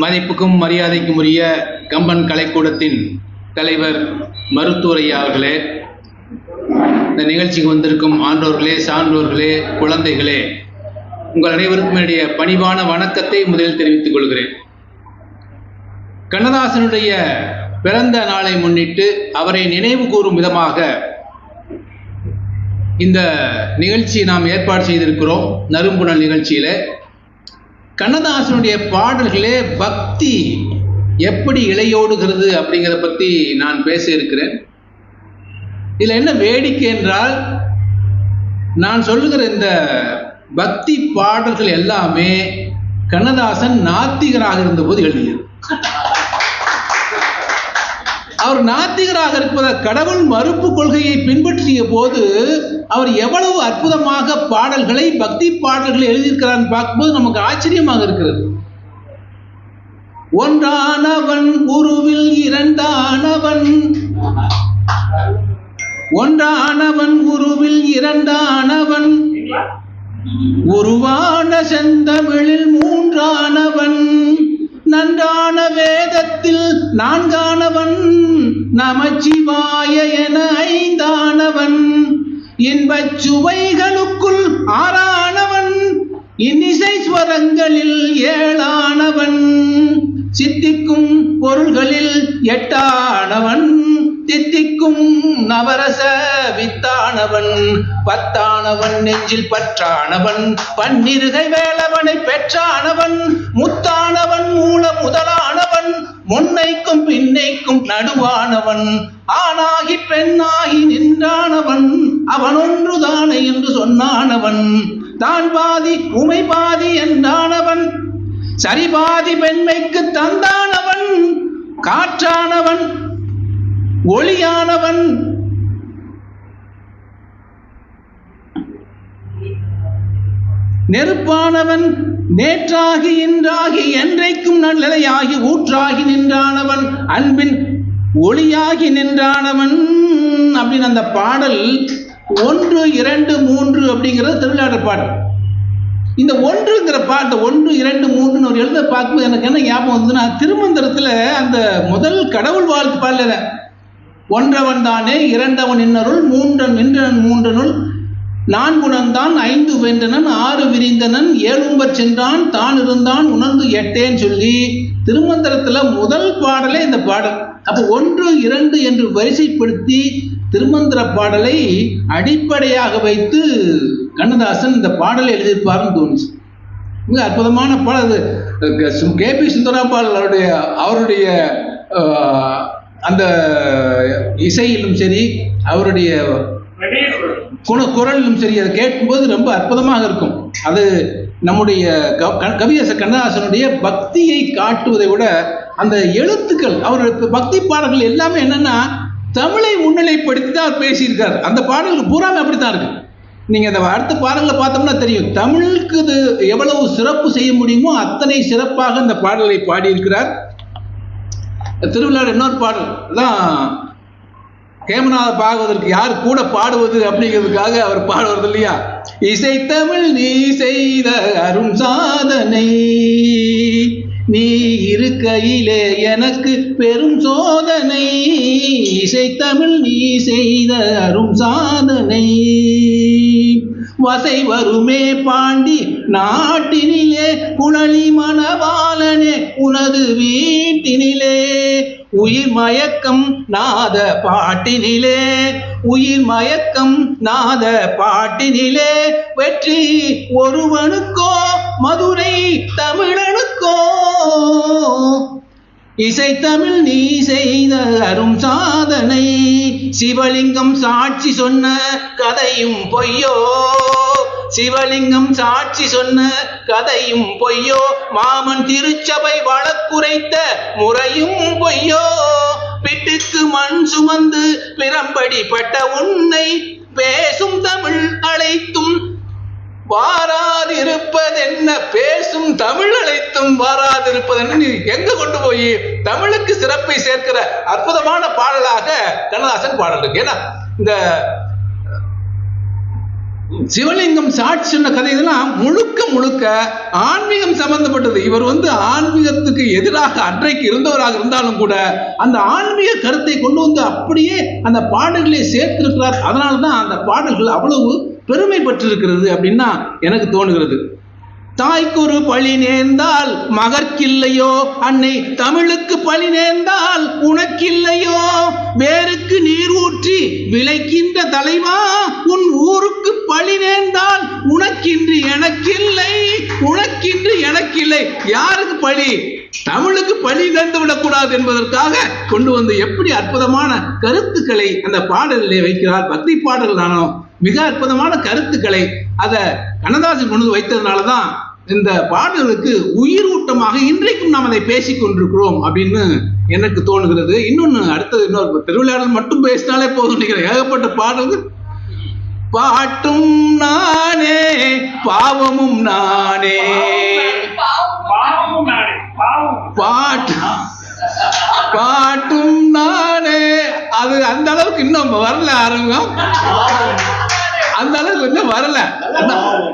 மதிப்புக்கும் மரியாதைக்கும் உரிய கம்பன் கலைக்கூடத்தின் தலைவர் மருத்துவர் அவர்களே இந்த நிகழ்ச்சிக்கு வந்திருக்கும் ஆண்டோர்களே சான்றோர்களே குழந்தைகளே உங்கள் அனைவருக்கும் என்னுடைய பணிவான வணக்கத்தை முதலில் தெரிவித்துக் கொள்கிறேன். கண்ணதாசனுடைய பிறந்த நாளை முன்னிட்டு அவரை நினைவு கூறும் விதமாக இந்த நிகழ்ச்சி நாம் ஏற்பாடு செய்திருக்கிறோம். நறும்புணல் நிகழ்ச்சியில் கண்ணதாசனுடைய பாடல்களே பக்தி எப்படி இலையோடுகிறது அப்படிங்கிறத பத்தி நான் பேச இருக்கிறேன். இதுல என்ன வேடிக்கை என்றால் நான் சொல்லுகிற இந்த பக்தி பாடல்கள் எல்லாமே கண்ணதாசன் நாத்திகராக இருந்தபோது எழுதியது. அவர் நாத்திகராக இருப்பத கடவுள் மறுப்பு கொள்கையை பின்பற்றிய போது அவர் எவ்வளவு அற்புதமாக பாடல்களை பக்தி பாடல்களை எழுதியிருக்கிறார் பார்க்கும்போது நமக்கு ஆச்சரியமாக இருக்கிறது. ஒன்றானவன் உருவில் இரண்டானவன். ஒன்றானவன் உருவில் இரண்டானவன். உருவான செந்தமிழில் மூன்றானவன். நன்றான வேதத்தில் நான்கானவன் நமச்சிவாய என ஐந்தானவன். இன்பச் சுவைகளுக்குள் ஆறானவன். இன்னிசை ஸ்வரங்களில் ஏழானவன். சித்திக்கும் பொருள்களில் எட்டானவன் தித்திக்கும் நவரச வித்தானவன் பத்தானவன் நெஞ்சில் பற்றானவன் பன்னிருகை வேளவனை பெற்றானவன் முத்தானவன் மூல முதலானவன் முன்னைக்கும் பின்னைக்கும் நடுவானவன் ஆணாகி பெண்ணாகி நின்றானவன் அவன் ஒன்றுதானே என்று சொன்னானவன் தான் பாதி உமை பாதி என்றானவன் சரிபாதி பெண்மைக்கு தந்தானவன் காற்றானவன் ஒளியானவன். நெருப்பானவன் நேற்றாகி இன்றாகி என்றைக்கும் நல்லதையாகி ஊற்றாகி நின்றானவன் அன்பின் ஒளியாகி நின்றானவன் அப்படின்னு அந்த பாடல் ஒன்று இரண்டு மூன்று அப்படிங்கிறது திருவிளையாடல் பாடல். இந்த ஒன்றுங்கிற பாட்டு ஒன்று இரண்டு மூன்றுன்னு ஒரு எழுத பார்க்கும்போது எனக்கு என்ன ஞாபகம் வந்ததுன்னா திருமந்திரத்தில் அந்த முதல் கடவுள் வாழ்த்து பாடல ஒன்றவன் தானே இரண்டவன் இன்னருள் மூன்றன் நின்றனன் மூன்றனுள் நான்குணந்தான் ஐந்து வென்றனன் ஆறு விரிந்தனன் ஏழும்பர் சென்றான் தான் இருந்தான் உணர்ந்து எட்டேன்னு சொல்லி திருமந்திரத்துல முதல் பாடலே இந்த பாடல். அப்போ ஒன்று இரண்டு என்று வரிசைப்படுத்தி திருமந்திர பாடலை அடிப்படையாக வைத்து கண்ணதாசன் இந்த பாடலை எழுதியிருப்பாருன்னு தோணுச்சு. மிக அற்புதமான பாடல். அது கே பி சுந்தராம்பாள் அவருடைய அவருடைய அந்த இசையிலும் சரி அவருடைய குண குரலிலும் சரி அதை கேட்கும்போது ரொம்ப அற்புதமாக இருக்கும். அது நம்முடைய க- கண்ணதாசனுடைய பக்தியை காட்டுவதை விட அந்த எழுத்துக்கள் அவர் பக்தி பாடல்கள் எல்லாமே என்னன்னா தமிழை முன்னிலைப்படுத்தி தான் பேசியிருக்கார். அந்த பாடல்கள் பூராமே அப்படித்தான் இருக்கு. நீங்க அந்த அடுத்த பாடல்களை பார்த்தோம்னா தெரியும். தமிழுக்கு இது எவ்வளவு சிறப்பு செய்ய முடியுமோ அத்தனை சிறப்பாக அந்த பாடலை பாடியிருக்கிறார். திருவிழா இன்னொரு பாடல் தான் கேமநாத பாகவதற்கு யார் கூட பாடுவது அப்படிங்கிறதுக்காக அவர் பாடுவது இல்லையா? இசைத்தமிழ் நீ செய்த அருண் சாதனை. நீ இருக்கையிலே எனக்கு பெரும் சோதனை. இசைத்தமிழ் நீ செய்த அரும் சாதனை. வசை வருமே பாண்டி நாட்டினிலே குழலி மணவாளனே உனது வீட்டினிலே. உயிர் மயக்கம் நாத பாட்டினிலே உயிர் மயக்கம் நாத பாட்டினிலே. வெற்றி ஒருவனுக்கோ மதுரை தமிழனுக்கோ. இசைத்தமிழ் நீ செய்த அரும் சாதனை. சிவலிங்கம் சாட்சி சொன்ன கதையும் பொய்யோ? சிவலிங்கம் சாட்சி சொன்ன கதையும் பொய்யோ? மாமன் திருச்சபை வழக்குரைத்த முறையும் பொய்யோ? பிட்டுக்கு மண் சுமந்து பிறம்படிப்பட்ட உன்னை பேசும் தமிழ் அழைத்தும் வாராதிருப்பதென்ன பேசும் தமிழ் அழைத்தும் வாராதிருப்பதென்ன நீ எங்க கொண்டு போய்? தமிழுக்கு சிறப்பை சேர்க்கிற அற்புதமான பாடலாக கண்ணதாசன் பாடல் இருக்கு ஏன்னா இந்த சிவலிங்கம் சாட்சி சொன்ன கதை இதெல்லாம் முழுக்க முழுக்க ஆன்மீகம் சம்பந்தப்பட்டது. இவர் வந்து ஆன்மீகத்துக்கு எதிராக அன்றைக்கு இருந்தவராக இருந்தாலும் கூட அந்த ஆன்மீக கருத்தை கொண்டு வந்து அப்படியே அந்த பாடல்களை சேர்த்திருக்கிறார். அதனால தான் அந்த பாடல்கள் அவ்வளவு பெருமை பெற்றிருக்கிறது அப்படின்னா எனக்கு தோணுகிறது தாய்க்கொரு பழி நேர்ந்தால் மகற்கில்லையோ? அன்னை தமிழுக்கு பழி நேர்ந்தால் உனக்கில்லையோ? வேருக்கு நீர் ஊற்றி விளைக்கின்ற தலைவா? உன் ஊருக்கு பழி நேர்ந்தால் உனக்கின்றி எனக்கில்லை உனக்கின்றி எனக்கில்லை. யாருக்கு பழி? தமிழுக்கு பழி தந்து விடக்கூடாது என்பதற்காக கொண்டு வந்து எப்படி அற்புதமான கருத்துக்களை அந்த பாடலிலே வைக்கிறார் பக்தி பாடல் தானோ மிக அற்புதமான கருத்துக்களை அதை கண்ணதாசன் கொண்டு வந்து வைத்ததுனால தான் இந்த பாடலுக்கு உயிரூட்டமாக இன்றைக்கும் நாம் அதை பேசிக் கொண்டிருக்கிறோம் அப்படின்னு எனக்கு தோணுகிறது. இன்னொன்னு அடுத்தது இன்னொரு திருவிழாவில் மட்டும் பேசினாலே போதும் நினைக்கிறேன். ஏகப்பட்ட பாடல்கள். பாட்டும் நானே பாவமும் நானே. பாட்டு பாட்டும் நானே. அது அந்த அளவுக்கு இன்னும் வரல ஆரம்பம். அந்த அளவுக்கு இன்னும் வரல.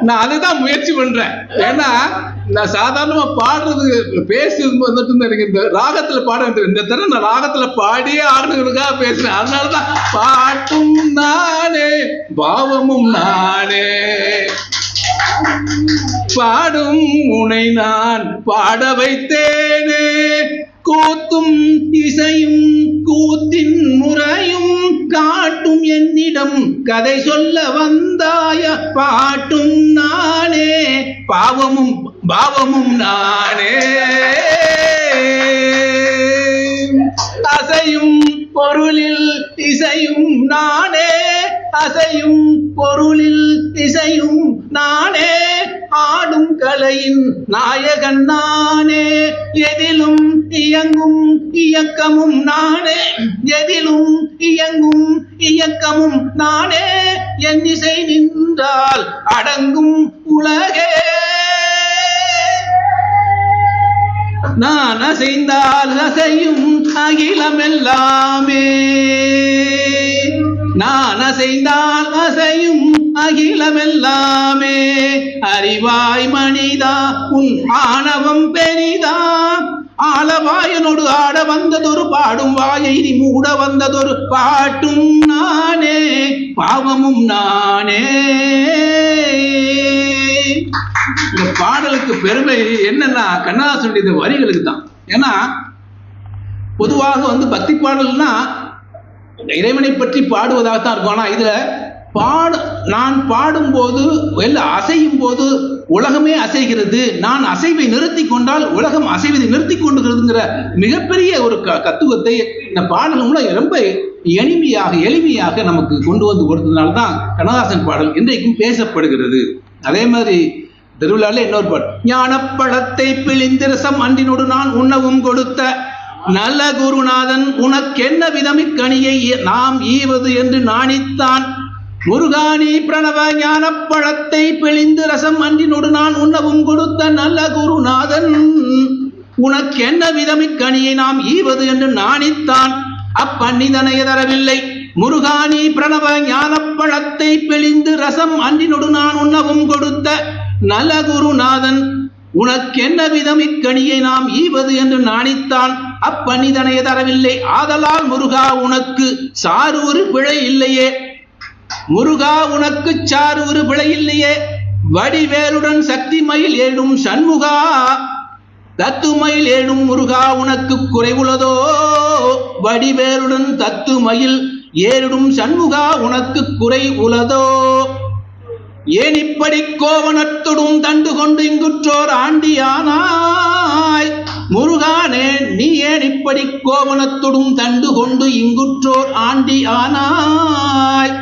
நான் அதுதான் முயற்சி பண்றேன். ஏன்னா நான் சாதாரணமா பாடுறது பேசி வந்துட்டு. எனக்கு இந்த ராகத்துல பாட இந்த தடவை நான் ராகத்துல பாடியே ஆடுறதுக்காக பேசுறேன் அதனாலதான் பாட்டும் நானே பாவமும் நானே. பாடும் உனை நான் பாட வைத்தேனே. கூத்தும் இசையும் கூத்தின் முறையும் காட்டும் என்னிடம் கதை சொல்ல வந்தாய பாட்டும் நானே. பாவமும் பாவமும் நானே. அசையும் பொருளில் இசையும் நானே. அசையும் பொருளில் இசையும் நானே ஆடும் கலையின் நாயகன் நானே. எதிலும் இயங்கும் இயக்கமும் நானே. எதிலும் இயங்கும் இயக்கமும் நானே. என் இசை நின்றால் அடங்கும் உலகே. நான் அசைந்தால் அசையும் அகிலமெல்லாமே. நான் அசைந்தால் அசையும் அகிலமெல்லாமே அறிவாய் மனிதா உன் ஆணவம் பெரிதா. ஆளவாயனோடு ஆட வந்ததொரு பாடும் வாயை நீ மூட வந்ததொரு பாட்டும் நானே. பாவமும் நானே. இந்த பாடலுக்கு பெருமை என்னன்னா கண்ணதாசனுடைய இந்த வரிகளுக்கு தான். ஏன்னா பொதுவாக வந்து பக்தி பாடல்னா இறைவனை பற்றி பாடுவதாக தான் இருக்கும். ஆனா இதுல பாடு நான் பாடும்போது இல்ல அசையும் போது உலகமே அசைகிறது. நான் அசைவை நிறுத்தி கொண்டால் உலகம் அசைவதை நிறுத்தி கொண்டுகிறதுங்கிற மிகப்பெரிய ஒரு க தத்துவத்தை இந்த பாடல் மூலம் ரொம்ப எளிமையாக எளிமையாக நமக்கு கொண்டு வந்து கொடுத்ததுனால தான் கண்ணதாசன் பாடல் இன்றைக்கும் பேசப்படுகிறது. அதே மாதிரி திருவிழால இன்னொரு பாடல். ஞானப்பழத்தை பிழிந்திரசம் அன்றினோடு நான் உண்ணவும் கொடுத்த நல்ல குருநாதன் உனக்கென்ன விதமிக்கணியை நாம் ஈவது என்று நாணித்தான். முருகானி பிரணவ ஞானப்பழத்தை பிழிந்து ரசம் அன்றினோடு நான் உண்ணவும் கொடுத்த நல்ல குருநாதன். உனக்கென்ன விதமிக்கணியை நாம் ஈவது என்று நாணித்தான். அப்பன்னிதனை தரவில்லை முருகானி பிரணவ ஞானப்பழத்தை பிழிந்து ரசம் அன்றினொடு நான் உண்ணவும் கொடுத்த நல்ல குருநாதன். உனக்கென்ன விதம் இக்கணியை நாம் ஈவது என்று நாணித்தான். அப்பனிதனை தரவில்லை ஆதலால் முருகா உனக்கு சாறு ஒரு பிழை இல்லையே. முருகா உனக்கு சாறு ஒரு பிழை இல்லையே வடிவேலுடன் சக்தி மயில் ஏழும் சண்முகா. தத்துமயில் ஏழும் முருகா உனக்கு குறைவுள்ளதோ வடிவேலுடன் தத்துமயில் ஏறிடும் சண்முகா உனக்கு குறை உளதோ ஏன் இப்படி கோவணத்துடும் தண்டு கொண்டு இங்குற்றோர் ஆண்டியானாய்? முருகானே நீ ஏன் இப்படி கோவணத்துடும் தண்டு கொண்டு இங்குற்றோர் ஆண்டி ஆனாய்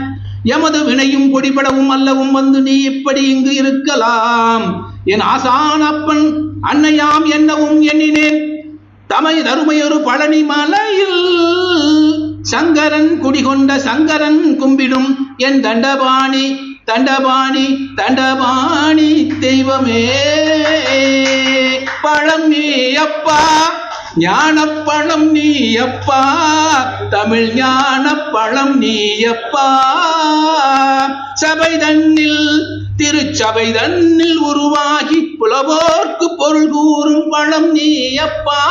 எமது வினையும் பொடிபடவும் அல்லவும் வந்து நீ இப்படி இங்கு இருக்கலாம். என் ஆசான் அப்பன் அன்னையாம் என்னவும் எண்ணினேன். தமை தருமையொரு பழனி மலையில் சங்கரன் குடிகொண்ட சங்கரன் கும்பிடும் என் தண்டபாணி தண்டபாணி தண்டபாணி தெய்வமே. பழமே அப்பா ஞானப்பழம் நீ அப்பா தமிழ் ஞானப்பழம் நீ அப்பா சபை தன்னில் திருச்சபை தன்னில் உருவாகி புலவோர்க்கு பொருள் கூறும் பழம் நீ அப்பா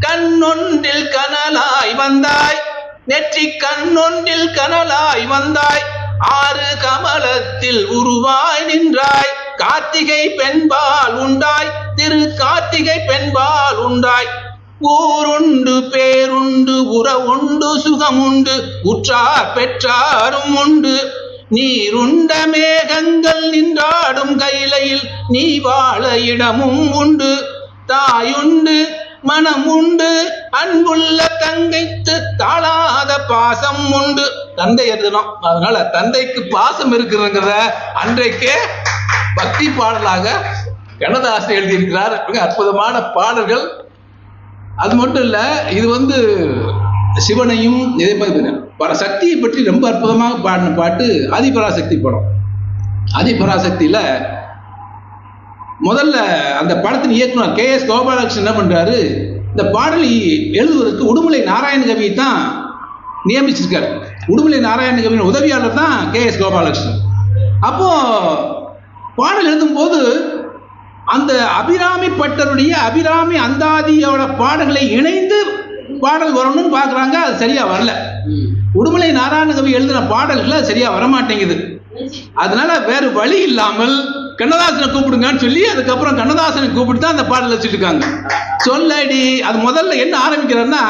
கண்ணொன்றில் கனலாய் வந்தாய் நெற்றி கண்ணொன்றில் கனலாய் வந்தாய். ஆறு கமலத்தில் உருவாய் நின்றாய். கார்த்திகை பெண்பால் உண்டாய். திரு கார்த்திகை பெண்பால் உண்டாய். ஊருண்டு பேருண்டு உறவுண்டு சுகமுண்டு உற்றார் பெற்றாரும் உண்டு. நீருண்ட மேகங்கள் நின்றாடும் கைலையில் நீ வாழ இடமும் உண்டு. தாயுண்டு மனம் உண்டு அன்புள்ள தங்கைத்து தாழாத பாசம் உண்டு. தந்தை எழுதணும். அதனால தந்தைக்கு பாசம் இருக்குதுங்கிறத அன்றைக்கே பக்தி பாடலாக கண்ணதாசன் எழுதியிருக்கிறார். மிக அற்புதமான பாடல்கள். அது மட்டும் இல்லை இது வந்து சிவனையும் இதே மாதிரி பல சக்தியை பற்றி ரொம்ப அற்புதமாக பாடின பாட்டு ஆதிபராசக்தி படம். ஆதிபராசக்தியில் முதல்ல அந்த படத்தின் இயக்குனர் கே எஸ் கோபாலகிருஷ்ணன் என்ன பண்ணுறாரு இந்த பாடலை எழுதுவதற்கு உடுமலை நாராயண கவி தான் நியமிச்சிருக்கார். உடுமலை நாராயண கவியின் உதவியாளர் தான் கே எஸ் கோபாலகிருஷ்ணன். அப்போ பாடல் எழுதும்போது அந்த அபிராமி பட்டருடைய அபிராமி அந்தாதியோட பாடல்களை இணைந்து பாடல் வரணும்னு பார்க்குறாங்க அது சரியா வரல. உடுமலை நாராயண கவி எழுதின பாடல்கள் சரியாக சரியா வரமாட்டேங்குது. அதனால வேறு வழி இல்லாமல் கண்ணதாசனை கூப்பிடுங்கன்னு சொல்லி அதுக்கப்புறம் கண்ணதாசனை கூப்பிட்டு தான் அந்த பாடல் வச்சுருக்காங்க சொல்லடி அது முதல்ல என்ன ஆரம்பிக்கிறேன்னா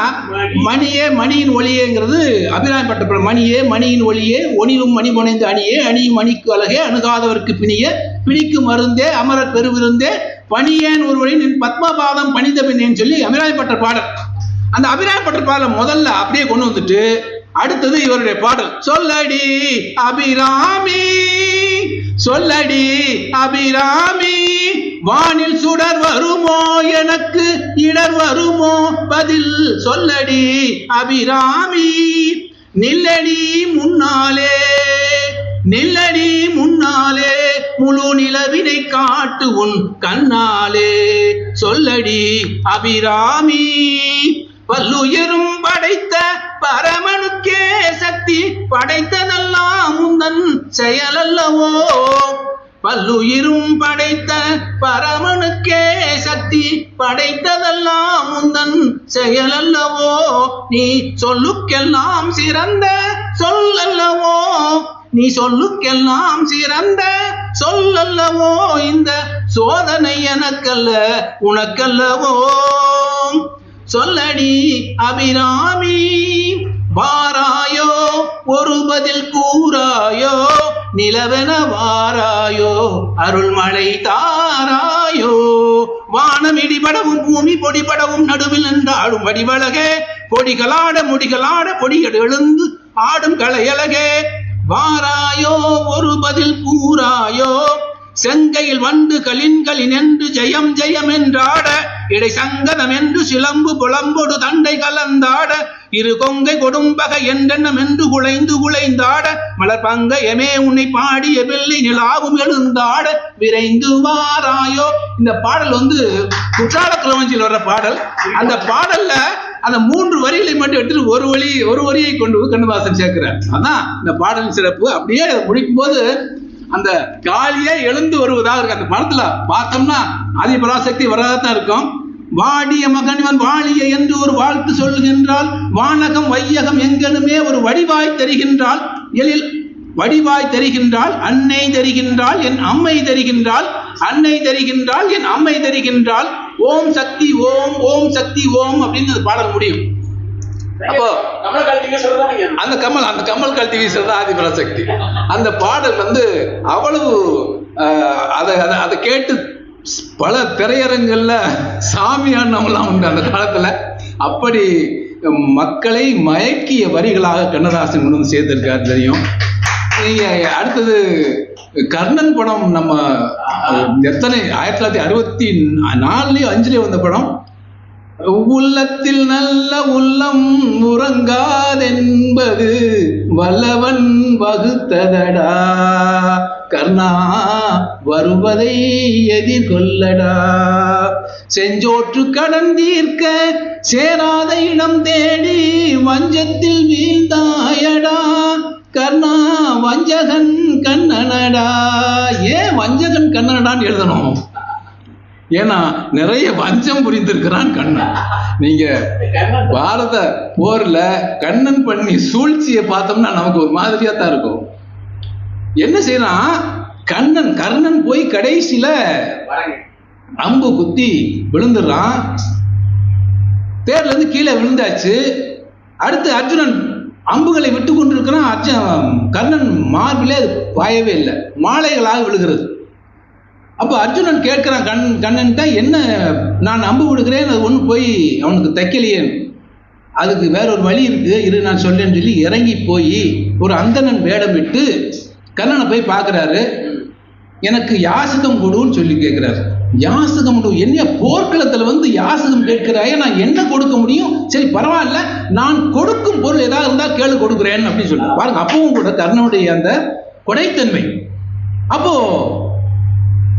மணியே மணியின் ஒளியேங்கிறது அபிராயப்பட்ட மணியே மணியின் ஒளியே ஒனிலும் மணி புனைந்து அணியே அணியும் மணிக்கு அழகே அணுகாதவருக்கு பிணிய பிணிக்கு மருந்தே அமரர் பெருவிருந்தே பணியேன் ஒருவரை நின் பத்மபாதம் பணிந்த பின்னேன்னு சொல்லி அபிராயப்பட்ட பாடல். அந்த அபிராயப்பட்ட பட்ட பாடலை முதல்ல அப்படியே கொண்டு வந்துட்டு அடுத்தது இவருடைய பாடல். சொல்லடி அபிராமி சொல்லடி அபிராமி வானில் சுடர் வருமோ? எனக்கு இடர் வருமோ? பதில் சொல்லடி அபிராமி நில்லடி முன்னாலே நில்லடி முன்னாலே முழு நிலவினை காட்டு உன் கண்ணாலே. சொல்லடி அபிராமி பல்லுயரும் படைத்த பரமனுக்கே சக்தி படைத்ததெல்லாம் முந்தன் செயலல்லவோ? பல்லுயிரும் படைத்த பரமனுக்கே சக்தி படைத்ததெல்லாம் முந்தன் செயலல்லவோ? நீ சொல்லுக்கெல்லாம் சிறந்த சொல்லல்லவோ? நீ சொல்லுக்கெல்லாம் சிறந்த சொல்லல்லவோ? இந்த சோதனை எனக்கல்ல உனக்கல்லவோ? சொல்லடி அபிராமி. வாராயோ ஒரு பதில் கூறாயோ நிலவென வாராயோ அருள்மழை தாராயோ. வானம் இடிபடவும் பூமி பொடிபடவும் நடுவில் நின்றாடும் வடிவழகே. பொடிகளாட முடிகளாட பொடிகள் எழுந்து ஆடும் கலையழகே. வாராயோ ஒரு பதில் கூறாயோ செங்கையில் வண்டு கலின்கள் என்று ஜெயம் ஜெயம் என்றாட இடை சங்கதம் என்று சிலம்பு புலம்பொடு தண்டை கலந்தாட இரு கொங்கை கொடும்பகை என்றென்னம் என்று குலைந்து குலைந்தாட மலர் பங்கயமே உன்னை பாடிய வெள்ளி நிலாவும் எழுந்தாட விரைந்து வாராயோ. இந்த பாடல் வந்து குற்றால குலவஞ்சியில் வர்ற பாடல். அந்த பாடல்ல அந்த மூன்று வரிகளை மட்டும் எடுத்துட்டு ஒரு வழி ஒரு வரியை கொண்டு கண்ணதாசன் சேர்க்கிறார். அதான் இந்த பாடலின் சிறப்பு. அப்படியே முடிக்கும் போது அந்த காலியே எழுந்து வருவதாக இருக்கு. அந்த படத்துல பார்த்தோம்னா அதிபராசக்தி வரதான் இருக்கும். வாடிய மகனிவன் வாழிய என்று ஒரு வாழ்த்து சொல்லுகின்றால் வானகம் வையகம் எங்கனுமே ஒரு வடிவாய் தெரிகின்றால் எழில் வடிவாய் தெரிகின்றாள் அன்னை தெரிகின்றாள் என் அம்மை தெரிகின்றாள் அன்னை தெரிகின்றாள் என் அம்மை தெரிகின்றாள் ஓம் சக்தி ஓம் ஓம் சக்தி ஓம் அப்படின்னு பாடல் முடியும். அப்போ அந்த கமல் அந்த கமல் கழட்டி வீசுறது ஆதிபராசக்தி அந்த பாடல் வந்து அவ்வளவு அதை அதை கேட்டு பல திரையரங்கள்ல சாமியானவங்களாம் உண்டு அந்த காலத்துல. அப்படி மக்களை மயக்கிய வரிகளாக கண்ணதாசன் கொண்டு வந்து சேர்த்திருக்காரு தெரியும். நீங்க அடுத்தது கர்ணன் படம் நம்ம எத்தனை ஆயிரத்தி தொள்ளாயிரத்தி அறுபத்தி நாலுலயோ அஞ்சுலயோ வந்த படம். உள்ளத்தில் நல்ல உள்ளம் உறங்காதென்பது வல்லவன் வகுத்ததடா. கர்ணா வருவதை எதிர்கொள்ளடா. செஞ்சோற்று கடன் தீர்க்க சேராத இடம் தேடி வஞ்சத்தில் வீழ்ந்தாயடா. கர்ணா வஞ்சகன் கண்ணனடா. ஏன் வஞ்சகன் கண்ணனடான்னு எழுதணும்? ஏன்னா நிறைய வஞ்சம் புரிந்திருக்கிறான் கண்ணன். நீங்க பாரத போர்ல கண்ணன் பண்ணி சூழ்ச்சியை பார்த்தோம்னா நமக்கு ஒரு மாதிரியா தான் இருக்கும். என்ன செய்யறான்? கண்ணன் கர்ணன் போய் கடைசியில அம்பு குத்தி விழுந்துடுறான். தேர்ல இருந்து கீழே விழுந்தாச்சு. அடுத்து அர்ஜுனன் அம்புகளை விட்டு கொண்டிருக்கிறான். அர்ஜுன் கர்ணன் மார்பிலே அது பாயவே இல்லை. மாலைகளாக விழுகிறது. அப்போ அர்ஜுனன் கேட்கிறான் கண் கண்ணன்ட்ட என்ன நான் அம்பு விடுகிறேன் அது ஒன்று போய் அவனுக்கு தைக்கலையே. அதுக்கு வேற ஒரு வழி இருக்கு இரு நான் சொல்றேன்னு சொல்லி இறங்கி போய் ஒரு அந்தணன் வேடம் விட்டு கண்ணனை போய் பார்க்குறாரு எனக்கு யாசகம் கொடுன்னு சொல்லி கேட்குறாரு யாசகம் கொடு என்ன போர்க்களத்தில் வந்து யாசகம் கேட்கிறாய நான் என்ன கொடுக்க முடியும்? சரி பரவாயில்ல நான் கொடுக்கும் பொருள் ஏதாவது இருந்தால் கேளு கொடுக்குறேன் அப்படின்னு சொல்லி பாருங்க அப்பவும் கூட கர்ணனுடைய அந்த கொடைத்தன்மை. அப்போ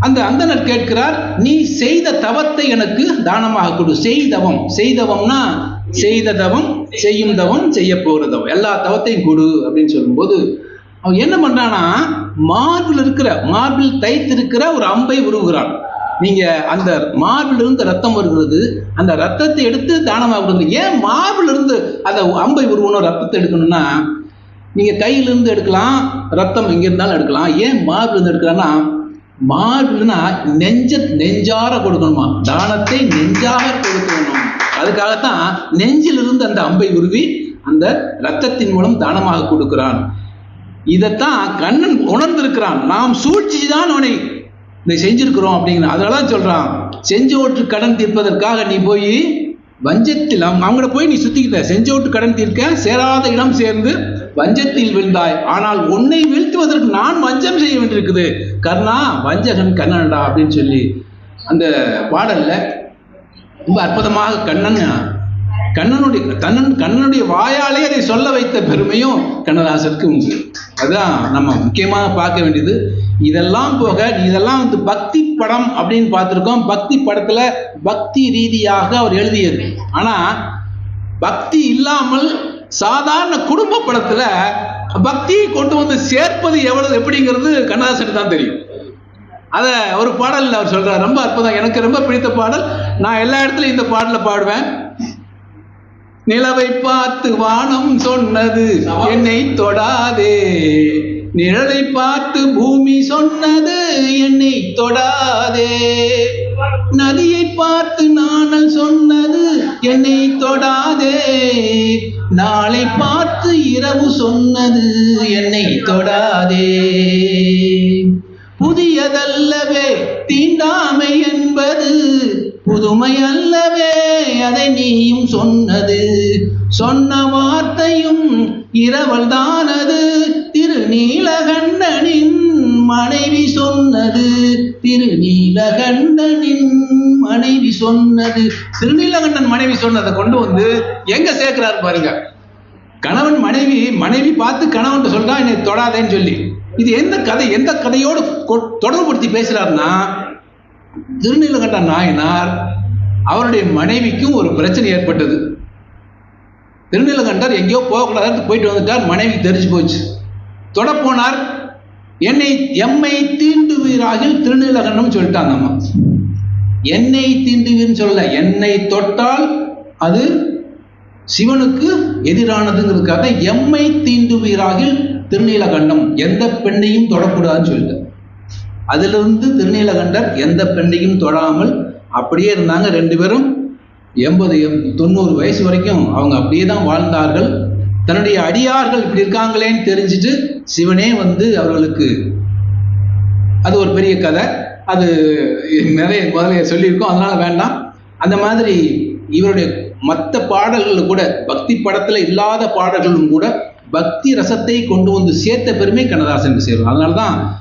அந்த அந்தனர் கேட்கிறார் நீ செய்த தவத்தை எனக்கு தானமாக கொடு. செய்தவம். செய்தவம்னா செய்த தவம் செய்யும் தவம் செய்ய போகிற தவம் எல்லா தவத்தையும் கொடு அப்படின்னு சொல்லும்போது அவன் என்ன பண்றானா மார்பில் இருக்கிற மார்பில் தைத்திருக்கிற ஒரு அம்பை உருவுகிறான். நீங்க அந்த மார்பில் இருந்து ரத்தம் வருகிறது அந்த ரத்தத்தை எடுத்து தானமாக கொடுங்க. ஏன் மார்பில் இருந்து அந்த அம்பை உருவணும் ரத்தத்தை எடுக்கணும்னா நீங்க கையிலிருந்து எடுக்கலாம் ரத்தம் எங்க இருந்தாலும் எடுக்கலாம். ஏன் மார்பில் இருந்து எடுக்கலாம்னா மார்பிள்னா நெஞ்ச நெஞ்சார கொடுக்கணுமா? தானத்தை நெஞ்சாக கொடுக்கணும். அதுக்காகத்தான் நெஞ்சிலிருந்து அந்த அம்பை உருவி அந்த ரத்தத்தின் மூலம் தானமாக கொடுக்கிறான். இதைத்தான் கண்ணன் உணர்ந்திருக்கிறான். நாம் சூழ்ச்சி தான் அவனை இதை செஞ்சிருக்கிறோம் அப்படிங்கிற அதனால தான் சொல்றான் செஞ்சோற்று கடன் தீர்ப்பதற்காக நீ போய் வஞ்சத்தில் அவங்க அவங்கள போய் நீ சுத்திக்கிட்ட. செஞ்சோட்டு கடன் தீர்க்க சேராத இடம் சேர்ந்து வஞ்சத்தில் விழுந்தாய். ஆனால் உன்னை வீழ்த்துவதற்கு நான் வஞ்சம் செய்ய வேண்டியிருக்குது. கர்ணா வஞ்சகன் கண்ணன்டா அப்படின்னு சொல்லி அந்த பாடல்ல ரொம்ப அற்புதமாக கண்ணன் கண்ணனுடைய கண்ணன் கண்ணனுடைய வாயாலே அதை சொல்ல வைத்த பெருமையும் கண்ணதாசருக்கு உண்டு. அதுதான் நம்ம முக்கியமாக பார்க்க வேண்டியது. இதெல்லாம் போக இதெல்லாம் வந்து பக்தி படம் அப்படின்னு பார்த்துருக்கோம். பக்தி படத்துல பக்தி ரீதியாக அவர் எழுதியது. ஆனா பக்தி இல்லாமல் சாதாரண குடும்ப படத்துல பக்தியை கொண்டு வந்து சேர்ப்பது எவ்வளவு எப்படிங்கிறது கண்ணதாசனுக்கு தான் தெரியும். அத ஒரு பாடல்ல அவர் சொல்றார். ரொம்ப அற்புதம். எனக்கு ரொம்ப பிடித்த பாடல். நான் எல்லா இடத்துலயும் இந்த பாடல பாடுவேன். நிலவை பார்த்து வானம் சொன்னது என்னை தொடாதே. நிழலை பார்த்து பூமி சொன்னது என்னை தொடாதே. நதியை பார்த்து நாணல் சொன்னது என்னை தொடாதே. நாளை பார்த்து இரவு சொன்னது என்னை தொடாதே. புதியதல்லவே தீண்டாமை என்பது புதுமை அல்லவே அதை நீயும் சொன்னது. சொன்ன வார்த்தையும் இரவல் தானது திருநீலகண்டனின் மனைவி சொன்னது. திருநீலகண்டனின் மனைவி சொன்னது. திருநீலகண்டன் மனைவி சொன்னதை கொண்டு வந்து எங்க சேர்க்கிறாரு பாருங்க. கணவன் மனைவி மனைவி பார்த்து கணவன் சொல்றா என்னை தொடாதேன்னு சொல்லி. இது எந்த கதை எந்த கதையோடு கொ- தொடர்புபடுத்தி பேசுறாருன்னா திருநீலகண்ட நாயனார் அவருடைய மனைவிக்கும் ஒரு பிரச்சனை ஏற்பட்டது. திருநீலகண்டர் எங்கேயோ போகக்கூடாதுன்னு போயிட்டு வந்துட்டார். மனைவி தெரிஞ்சு போச்சு. தொடப்போனார். என்னை எம்மை தீண்டுவீராகில் திருநீலகண்டம் சொல்லிட்டாங்க அம்மா என்னை தீண்டுவீர்னு சொல்ல என்னை தொட்டால் அது சிவனுக்கு எதிரானதுங்கிறதுக்காக எம்மை தீண்டுவீராகில் திருநீலகண்டம். எந்த பெண்ணையும் தொடக்கூடாதுன்னு சொல்லிட்டு. அதிலிருந்து திருநீலகண்டர் எந்த பெண்ணையும் தொடாமல் அப்படியே இருந்தாங்க ரெண்டு பேரும். எண்பது எம் தொண்ணூறு வயசு வரைக்கும் அவங்க அப்படியே தான் வாழ்ந்தார்கள். தன்னுடைய அடியார்கள் இப்படி இருக்காங்களேன்னு தெரிஞ்சுட்டு சிவனே வந்து அவர்களுக்கு அது ஒரு பெரிய கதை. அது நிறைய முதல்ல சொல்லியிருக்கோம். அதனால வேண்டாம். அந்த மாதிரி இவருடைய மற்ற பாடல்கள் கூட பக்தி படத்துல இல்லாத பாடல்களும் கூட பக்தி ரசத்தை கொண்டு வந்து சேர்த்த பெருமை கண்ணதாசனுக்கு சேரும் அதனால தான்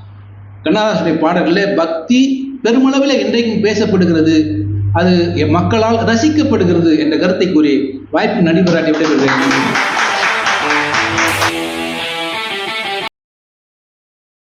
கண்ணதாசனுடைய பாடல்களில் பக்தி பெருமளவில் இன்றைக்கும் பேசப்படுகிறது. அது மக்களால் ரசிக்கப்படுகிறது என்ற கருத்தை கூறி வாய்ப்பு நடிபராட்டி விடைபெறுகிறேன்.